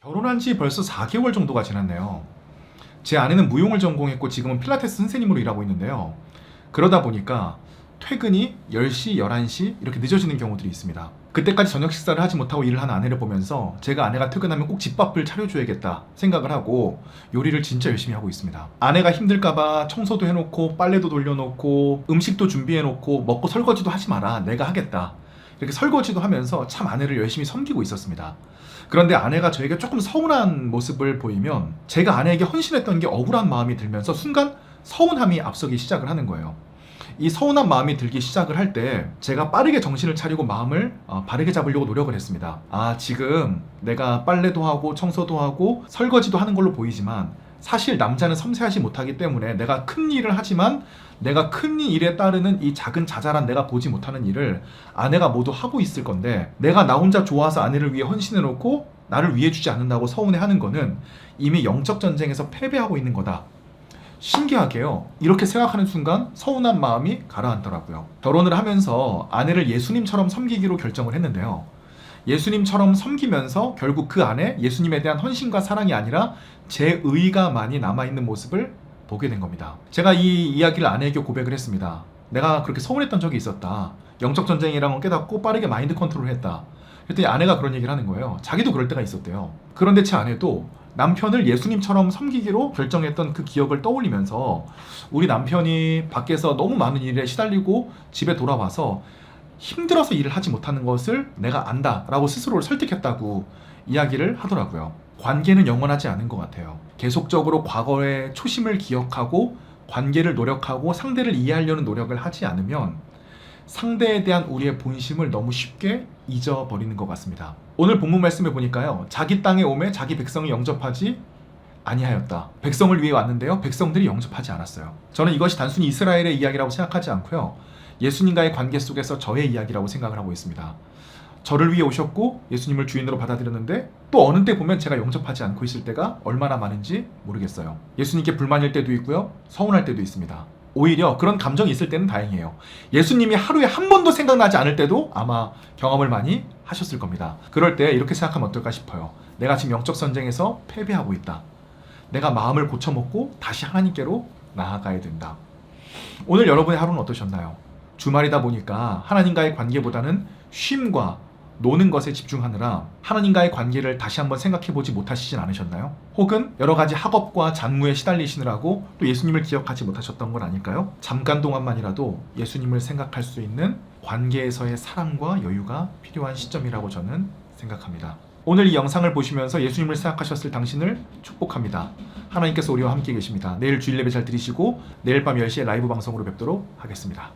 결혼한 지 벌써 4개월 정도가 지났네요. 제 아내는 무용을 전공했고 지금은 필라테스 선생님으로 일하고 있는데요. 그러다 보니까 퇴근이 10시, 11시 이렇게 늦어지는 경우들이 있습니다. 그때까지 저녁 식사를 하지 못하고 일을 하는 아내를 보면서 제가 아내가 퇴근하면 꼭 집밥을 차려줘야겠다 생각을 하고 요리를 진짜 열심히 하고 있습니다. 아내가 힘들까봐 청소도 해놓고 빨래도 돌려놓고 음식도 준비해놓고 먹고 설거지도 하지 마라 내가 하겠다 이렇게 설거지도 하면서 참 아내를 열심히 섬기고 있었습니다. 그런데 아내가 저에게 조금 서운한 모습을 보이면 제가 아내에게 헌신했던 게 억울한 마음이 들면서 순간 서운함이 앞서기 시작을 하는 거예요. 이 서운한 마음이 들기 시작을 할 때 제가 빠르게 정신을 차리고 마음을 어, 바르게 잡으려고 노력을 했습니다. 아, 지금 내가 빨래도 하고 청소도 하고 설거지도 하는 걸로 보이지만 사실 남자는 섬세하지 못하기 때문에 내가 큰 일을 하지만 내가 큰 일에 따르는 이 작은 자잘한 내가 보지 못하는 일을 아내가 모두 하고 있을 건데 내가 나 혼자 좋아서 아내를 위해 헌신해 놓고 나를 위해 주지 않는다고 서운해 하는 거는 이미 영적 전쟁에서 패배하고 있는 거다. 신기하게요. 이렇게 생각하는 순간 서운한 마음이 가라앉더라고요. 결혼을 하면서 아내를 예수님처럼 섬기기로 결정을 했는데요. 예수님처럼 섬기면서 결국 그 안에 예수님에 대한 헌신과 사랑이 아니라 제 의가 많이 남아있는 모습을 보게 된 겁니다. 제가 이 이야기를 아내에게 고백을 했습니다. 내가 그렇게 서운했던 적이 있었다. 영적 전쟁이라는 걸 깨닫고 빠르게 마인드 컨트롤을 했다. 그랬더니 아내가 그런 얘기를 하는 거예요. 자기도 그럴 때가 있었대요. 그런데 제 아내도 남편을 예수님처럼 섬기기로 결정했던 그 기억을 떠올리면서 우리 남편이 밖에서 너무 많은 일에 시달리고 집에 돌아와서 힘들어서 일을 하지 못하는 것을 내가 안다라고 스스로를 설득했다고 이야기를 하더라고요. 관계는 영원하지 않은 것 같아요. 계속적으로 과거의 초심을 기억하고 관계를 노력하고 상대를 이해하려는 노력을 하지 않으면 상대에 대한 우리의 본심을 너무 쉽게 잊어버리는 것 같습니다. 오늘 본문 말씀에 보니까요. 자기 땅에 오매 자기 백성을 영접하지 아니하였다. 백성을 위해 왔는데요. 백성들이 영접하지 않았어요. 저는 이것이 단순히 이스라엘의 이야기라고 생각하지 않고요. 예수님과의 관계 속에서 저의 이야기라고 생각을 하고 있습니다. 저를 위해 오셨고 예수님을 주인으로 받아들였는데 또 어느 때 보면 제가 영접하지 않고 있을 때가 얼마나 많은지 모르겠어요. 예수님께 불만일 때도 있고요. 서운할 때도 있습니다. 오히려 그런 감정이 있을 때는 다행이에요. 예수님이 하루에 한 번도 생각나지 않을 때도 아마 경험을 많이 하셨을 겁니다. 그럴 때 이렇게 생각하면 어떨까 싶어요. 내가 지금 영적 전쟁에서 패배하고 있다. 내가 마음을 고쳐먹고 다시 하나님께로 나아가야 된다. 오늘 여러분의 하루는 어떠셨나요? 주말이다 보니까 하나님과의 관계보다는 쉼과 노는 것에 집중하느라 하나님과의 관계를 다시 한번 생각해 보지 못하시진 않으셨나요? 혹은 여러 가지 학업과 잔무에 시달리시느라고 또 예수님을 기억하지 못하셨던 건 아닐까요? 잠깐 동안만이라도 예수님을 생각할 수 있는 관계에서의 사랑과 여유가 필요한 시점이라고 저는 생각합니다. 오늘 이 영상을 보시면서 예수님을 생각하셨을 당신을 축복합니다. 하나님께서 우리와 함께 계십니다. 내일 주일 예배 잘 드리시고 내일 밤 10시에 라이브 방송으로 뵙도록 하겠습니다.